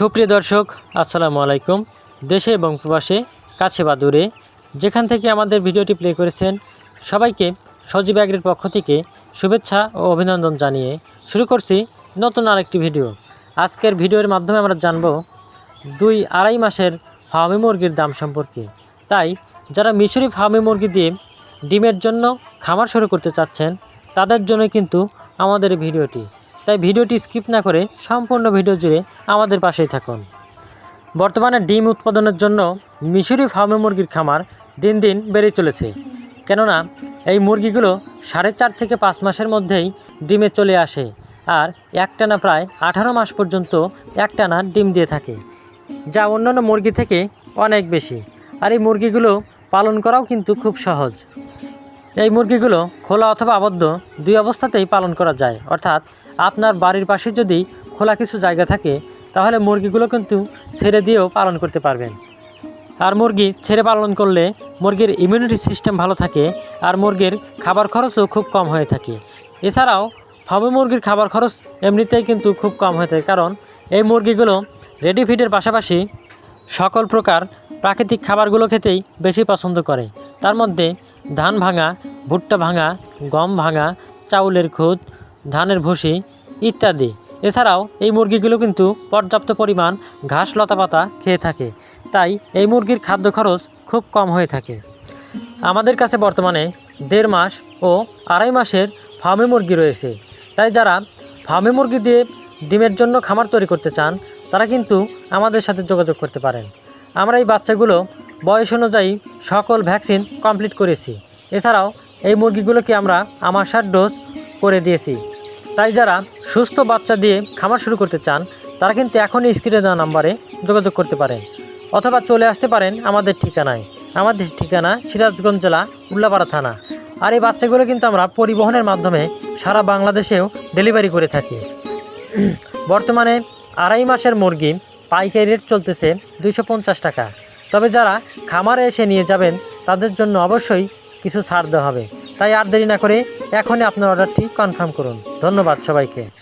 সুপ্রিয় দর্শক, আসসালামু আলাইকুম। দেশে এবং প্রবাসে, কাছে বা দূরে, যেখান থেকে আমাদের ভিডিওটি প্লে করেছেন, সবাইকে সজীব অ্যাগ্রির পক্ষ থেকে শুভেচ্ছা ও অভিনন্দন জানিয়ে শুরু করছি নতুন আরেকটি ভিডিও। আজকের ভিডিওর মাধ্যমে আমরা জানব দুই আড়াই মাসের ফার্মি মুরগির দাম সম্পর্কে। তাই, যারা মিশরি ফার্মি মুরগি দিয়ে ডিমের জন্য খামার শুরু করতে চাচ্ছেন, তাদের জন্য কিন্তু আমাদের ভিডিওটি। তাই ভিডিওটি স্কিপ না করে সম্পূর্ণ ভিডিও জুড়ে আমাদের পাশেই থাকুন। বর্তমানে ডিম উৎপাদনের জন্য মিশরি ফার্মে মুরগির খামার দিন দিন বেড়ে চলেছে। কেননা এই মুরগিগুলো সাড়ে চার থেকে পাঁচ মাসের মধ্যেই ডিমে চলে আসে আর একটানা প্রায় আঠারো মাস পর্যন্ত একটানা ডিম দিয়ে থাকে, যা অন্যান্য মুরগি থেকে অনেক বেশি। আর এই মুরগিগুলো পালন করাও কিন্তু খুব সহজ। এই মুরগিগুলো খোলা অথবা আবদ্ধ দুই অবস্থাতেই পালন করা যায়। অর্থাৎ আপনার বাড়ির পাশে যদি খোলা কিছু জায়গা থাকে, তাহলে মুরগিগুলো কিন্তু ছেড়ে দিয়েও পালন করতে পারবেন। আর মুরগি ছেড়ে পালন করলে মুরগির ইমিউনিটি সিস্টেম ভালো থাকে, আর মুরগির খাবার খরচও খুব কম হয়ে থাকে। এছাড়াও, ফার্মে মুরগির খাবার খরচ এমনিতেই কিন্তু খুব কম হয়ে থাকে, কারণ এই মুরগিগুলো রেডি ফিডের পাশাপাশি সকল প্রকার প্রাকৃতিক খাবারগুলো খেতেই বেশি পছন্দ করে। তার মধ্যে ধান ভাঙা ভুট্টা ভাঙা, গম ভাঙা, চাউলের খুদ, ধানের ভুসি ইত্যাদি। এছাড়াও এই মুরগিগুলো কিন্তু পর্যাপ্ত পরিমাণ ঘাস লতাপাতা খেয়ে থাকে। তাই এই মুরগির খাদ্য খরচ খুব কম হয়ে থাকে। আমাদের কাছে বর্তমানে দেড় মাস ও আড়াই মাসের ফার্মে মুরগি রয়েছে। তাই যারা ফার্মে মুরগি দিয়ে ডিমের জন্য খামার তৈরি করতে চান, তারা কিন্তু আমাদের সাথে যোগাযোগ করতে পারেন। আমরা এই বাচ্চাগুলো বয়স অনুযায়ী সকল ভ্যাকসিন কমপ্লিট করেছি। এছাড়াও এই মুরগিগুলোকে আমরা আমাশার ডোজ করে দিয়েছি। তাই যারা সুস্থ বাচ্চা দিয়ে খামার শুরু করতে চান, তারা কিন্তু এখনই স্ক্রিনে দেওয়া নাম্বারে যোগাযোগ করতে পারেন। অথবা চলে আসতে পারেন আমাদের ঠিকানায়। আমাদের ঠিকানা সিরাজগঞ্জ জেলা, উল্লাপাড়া থানা। আর এই বাচ্চাগুলো কিন্তু আমরা পরিবহনের মাধ্যমে সারা বাংলাদেশেও ডেলিভারি করে থাকি। বর্তমানে আড়াই মাসের মুরগি পাইকারি রেট চলতেছে দুইশো পঞ্চাশ টাকা। তবে যারা খামারে এসে নিয়ে যাবেন, তাদের জন্য অবশ্যই কিছু ছাড় দেওয়া হবে। তাই আর দেরি না করে এখনই আপনার অর্ডারটি কনফার্ম করুন। ধন্যবাদ সবাইকে।